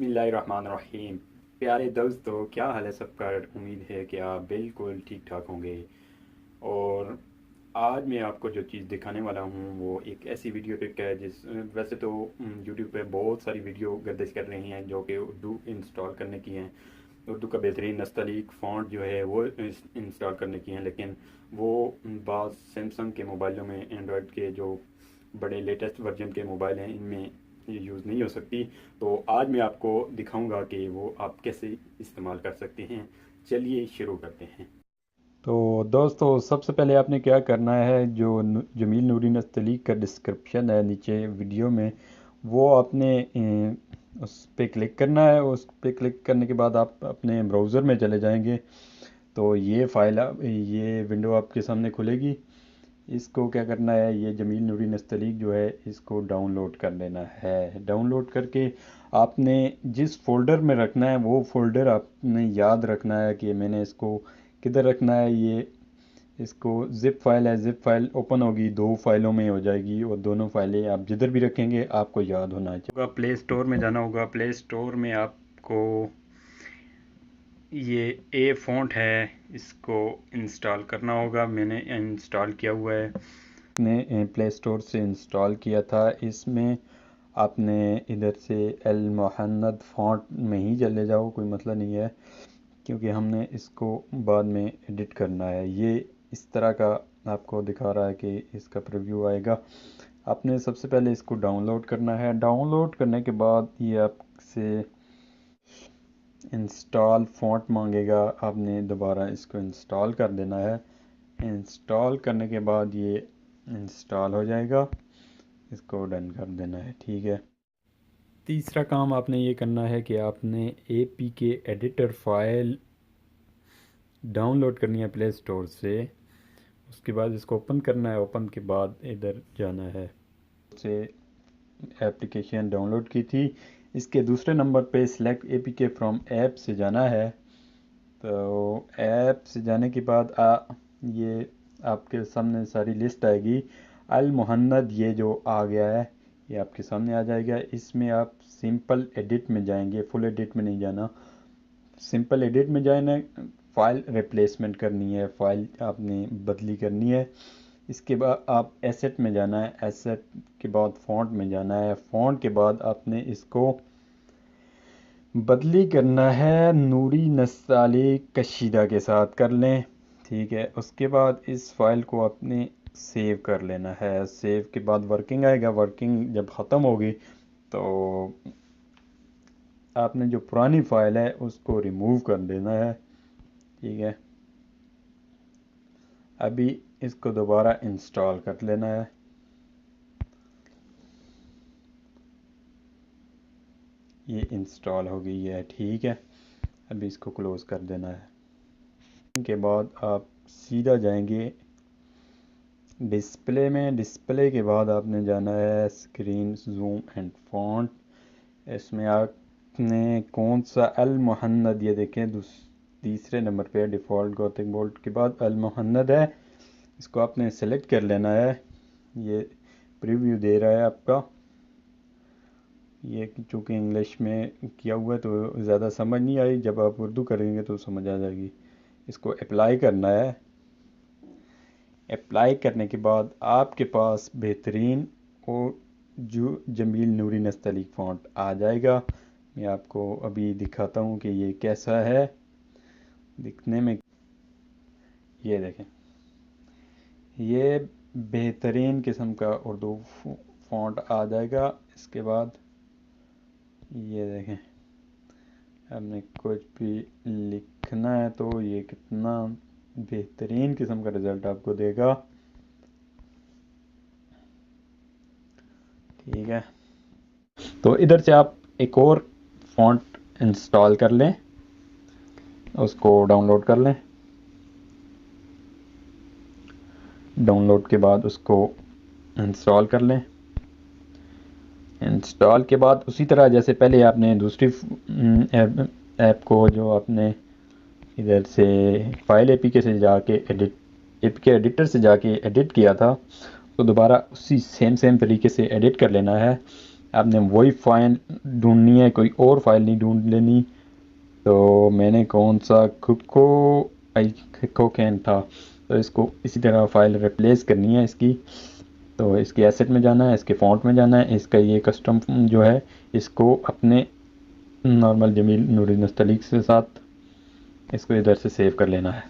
بسم اللہ الرحمن الرحیم۔ پیارے دوستو، کیا حال ہے سب کا؟ امید ہے کہ آپ بالکل ٹھیک ٹھاک ہوں گے۔ اور آج میں آپ کو جو چیز دکھانے والا ہوں، وہ ایک ایسی ویڈیو پک ہے، جس، ویسے تو یوٹیوب پہ بہت ساری ویڈیو گردش کر رہی ہیں جو کہ اردو انسٹال کرنے کی ہیں۔ اردو کا بہترین نستعلیق فونٹ جو ہے، وہ انسٹال کرنے کی ہیں، لیکن وہ بعض سیمسنگ کے موبائلوں میں اینڈرائڈ کے جو بڑے لیٹسٹ ورژن کے موبائل ہیں، ان میں یہ یوز نہیں ہو سکتی۔ تو آج میں آپ کو دکھاؤں گا کہ وہ آپ کیسے استعمال کر سکتے ہیں۔ چلیے شروع کرتے ہیں۔ تو دوستو، سب سے پہلے آپ نے کیا کرنا ہے، جو جمیل نوری نستعلیق کا ڈسکرپشن ہے نیچے ویڈیو میں، وہ آپ نے اس پہ کلک کرنا ہے۔ اس پہ کلک کرنے کے بعد آپ اپنے براؤزر میں چلے جائیں گے۔ تو یہ فائل، یہ ونڈو آپ کے سامنے کھلے گی۔ اس کو کیا کرنا ہے؟ یہ جمیل نوری نستعلیق جو ہے، اس کو ڈاؤن لوڈ کر لینا ہے۔ ڈاؤن لوڈ کر کے آپ نے جس فولڈر میں رکھنا ہے، وہ فولڈر آپ نے یاد رکھنا ہے کہ میں نے اس کو کدھر رکھنا ہے؟ یہ اس کو زپ فائل ہے۔ زپ فائل اوپن ہوگی، دو فائلوں میں ہو جائے گی اور دونوں فائلیں آپ جدھر بھی رکھیں گے، آپ کو یاد ہونا چاہیے۔ پلے اسٹور میں جانا ہوگا۔ پلے اسٹور میں آپ کو یہ اے فونٹ ہے، اس کو انسٹال کرنا ہوگا۔ میں نے انسٹال کیا ہوا ہے۔ نے پلے اسٹور سے انسٹال کیا تھا۔ اس میں آپ نے ادھر سے المحند فونٹ میں ہی چلے جاؤ، کوئی مسئلہ نہیں ہے۔ کیونکہ ہم نے اس کو بعد میں ایڈٹ کرنا ہے۔ یہ اس طرح کا آپ کو دکھا رہا ہے کہ اس کا پریویو آئے گا۔ آپ نے سب سے پہلے اس کو ڈاؤن لوڈ کرنا ہے۔ ڈاؤن لوڈ کرنے کے بعد یہ آپ سے انسٹال فونٹ مانگے گا، آپ نے دوبارہ اس کو انسٹال کر دینا ہے۔ انسٹال کرنے کے بعد یہ انسٹال ہو جائے گا۔ اس کو ڈن کر دینا ہے، ٹھیک ہے۔ تیسرا کام آپ نے یہ کرنا ہے کہ آپ نے اے پی کے ایڈیٹر فائل ڈاؤن لوڈ کرنی ہے پلے اسٹور سے۔ اس کے بعد اس کو اوپن کرنا ہے، اوپن کے بعد ادھر جانا ہے۔ سے اپلیکیشن ڈاؤن لوڈ کی تھی۔ اس کے دوسرے نمبر پہ سلیکٹ اے پی کے فرام ایپ سے جانا ہے۔ تو ایپ سے جانے کے بعد آ، یہ آپ کے سامنے ساری لسٹ آئے گی۔ المحند یہ جو آ گیا ہے، یہ آپ کے سامنے آ جائے گا۔ اس میں آپ سمپل ایڈٹ میں جائیں گے۔ فل ایڈٹ میں نہیں جانا۔ سمپل ایڈٹ میں جائیں فائل ریپلیسمنٹ کرنی ہے۔ فائل آپ نے بدلی کرنی ہے۔ اس کے بعد آپ ایسٹ میں جانا ہے ایسٹ کے بعد فونٹ میں جانا ہے فونٹ کے بعد آپ نے اس کو بدلی کرنا ہے نوری نستعلی کشیدہ کے ساتھ کر لیں، ٹھیک ہے؟ اس کے بعد اس فائل کو آپ نے سیو کر لینا ہے۔ سیو کے بعد ورکنگ آئے گا۔ ورکنگ جب ختم ہوگی تو آپ نے جو پرانی فائل ہے اس کو ریموو کر دینا ہے، ٹھیک ہے؟ ابھی اس کو دوبارہ انسٹال کر لینا ہے۔ یہ انسٹال ہو گئی ہے، ٹھیک ہے۔ ابھی اس کو کلوز کر دینا ہے۔ کے بعد آپ سیدھا جائیں گے۔ ڈسپلے میں، ڈسپلے کے بعد آپ نے جانا ہے اسکرین، زوم اینڈ فونٹ۔ اس میں آپ نے کون سا المحند یہ دیکھیں تیسرے نمبر پہ ڈیفالٹ گوتک بولٹ کے بعد المحند ہے۔ اس کو آپ نے سلیکٹ کر لینا ہے۔ یہ پریویو دے رہا ہے آپ کا۔ یہ چونکہ انگلش میں کیا ہوا ہے تو زیادہ سمجھ نہیں آئی۔ جب آپ اردو کریں گے تو سمجھ آ جائے گی۔ اس کو اپلائی کرنا ہے۔ اپلائی کرنے کے بعد آپ کے پاس بہترین اور جو جمیل نوری نستعلیق فونٹ آ جائے گا۔ میں آپ کو ابھی دکھاتا ہوں کہ یہ کیسا ہے۔ دکھنے میں یہ دیکھیں۔ یہ بہترین قسم کا اردو فونٹ آ جائے گا۔ اس کے بعد یہ دیکھیں۔ ہم نے کچھ بھی لکھنا ہے تو یہ کتنا بہترین قسم کا رزلٹ آپ کو دے گا۔ ٹھیک ہے۔ تو ادھر سے آپ ایک اور فونٹ انسٹال کر لیں۔ اس کو ڈاؤن لوڈ کر لیں۔ ڈاؤن لوڈ کے بعد اس کو انسٹال کر لیں۔ انسٹال کے بعد اسی طرح جیسے پہلے آپ نے دوسری ایپ کو جو آپ نے ادھر سے فائل اے پی کے سے جا کے ایڈٹ اے پی کے ایڈیٹر سے جا کے ایڈٹ کیا تھا، تو دوبارہ اسی سیم سیم طریقے سے ایڈٹ کر لینا ہے۔ آپ نے وہی فائل ڈھونڈنی ہے، کوئی اور فائل نہیں ڈھونڈ لینی تو میں نے کون سا کھکو کھوکین تھا، تو اس کو اسی طرح فائل ریپلیس کرنی ہے اس کی۔ تو اس کے ایسٹ میں جانا ہے، اس کے فونٹ میں جانا ہے، اس کا یہ کسٹم جو ہے، اس کو اپنے نارمل جمیل نوری نستعلیق کے ساتھ اس کو ادھر سے سیو کر لینا ہے۔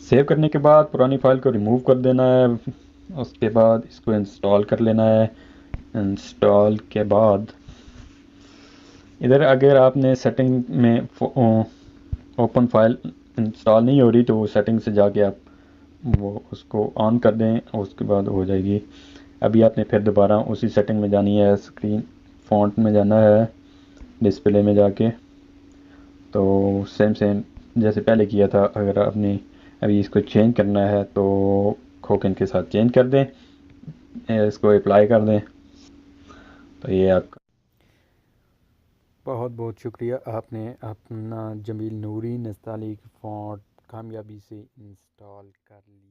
سیو کرنے کے بعد پرانی فائل کو ریموو کر دینا ہے، اس کے بعد اس کو انسٹال کر لینا ہے۔ انسٹال کے بعد۔ ادھر اگر آپ نے سیٹنگ میں اوپن فائل انسٹال نہیں ہو رہی تو وہ سیٹنگ سے جا کے آپ وہ اس کو آن کر دیں اور اس کے بعد ہو جائے گی۔ ابھی آپ نے پھر دوبارہ اسی سیٹنگ میں جانی ہے اسکرین فونٹ میں جانا ہے ڈسپلے میں جا کے۔ تو سیم سیم جیسے پہلے کیا تھا، اگر آپ نے ابھی اس کو چینج کرنا ہے تو کھوکن کے ساتھ چینج کر دیں، اس کو اپلائی کر دیں۔ تو یہ آپ کا بہت بہت شکریہ۔ آپ نے اپنا جمیل نوری نستعلیق فونٹ کامیابی سے انسٹال کر لی